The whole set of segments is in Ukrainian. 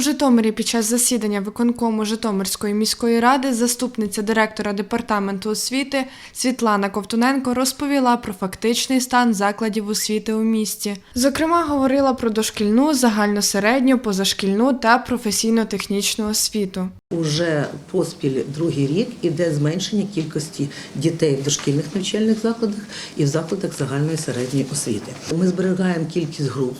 Житомирі під час засідання виконкому Житомирської міської ради заступниця директора департаменту освіти Світлана Ковтуненко розповіла про фактичний стан закладів освіти у місті. Зокрема, говорила про дошкільну, загальносередню, позашкільну та професійно-технічну освіту. Уже поспіль другий рік іде зменшення кількості дітей в дошкільних навчальних закладах і в закладах загальної середньої освіти. Ми зберігаємо кількість груп.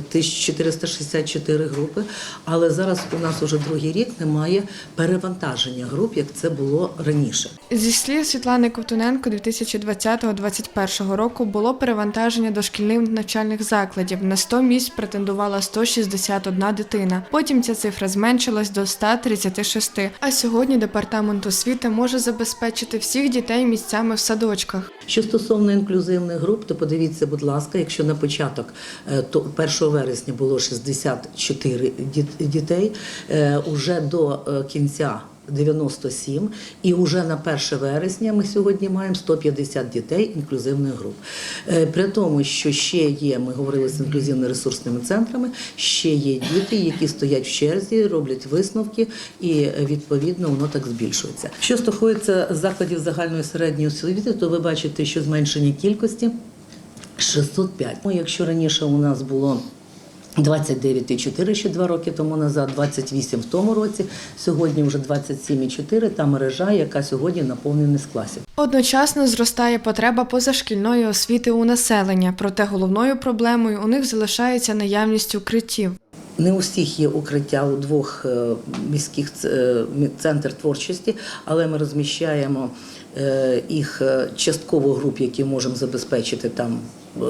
1464 групи, але зараз у нас уже другий рік немає перевантаження груп, як це було раніше. Зі слів Світлани Ковтуненко, 2020-2021 року було перевантаження дошкільних навчальних закладів. На 100 місць претендувала 161 дитина. Потім ця цифра зменшилась до 136. А сьогодні департамент освіти може забезпечити всіх дітей місцями в садочках. Що стосовно інклюзивних груп, то подивіться, будь ласка, якщо на початок е, то 1 вересня було 64 діт- дітей, е, уже до е, кінця 97, і вже на 1 вересня ми сьогодні маємо 150 дітей інклюзивних груп. Е, При тому, що ще є, ми говорили з інклюзивно-ресурсними центрами, ще є діти, які стоять в черзі, роблять висновки, і відповідно воно так збільшується. Що стосується закладів загальної середньої освіти, то ви бачите, що зменшення кількості 605. Ну, якщо раніше у нас було 29,4 ще два роки тому назад, 28 в тому році, сьогодні вже 27,4 та мережа, яка сьогодні наповнена з класів. Одночасно зростає потреба позашкільної освіти у населення, проте головною проблемою у них залишається наявність укриттів. Не у всіх є укриття у двох е, міських е, центр творчості, але ми розміщаємо е, їх частково груп, які можемо забезпечити там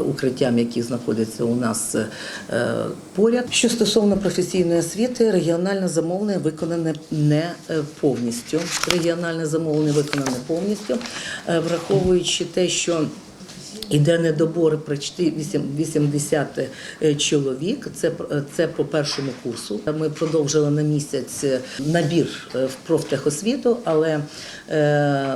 укриттям, які знаходяться у нас поряд. Що стосовно професійної освіти, регіональне замовлення виконане не повністю. Регіональне замовлення виконане повністю, враховуючи те, що Іде недобор почти 8 80 е, чоловік. Це пр- це по першому курсу. Ми продовжили на місяць е, набір е, в профтехосвіту, але е,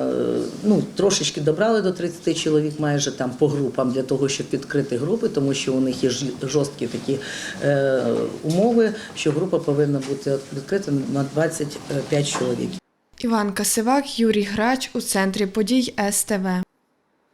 ну трошечки добрали до 30 чоловік, майже там по групам для того, щоб відкрити групи, тому що у них є жорсткі такі е, умови, що група повинна бути відкрита на 25 чоловік. Іван Касивак, Юрій Грач у центрі подій СТВ.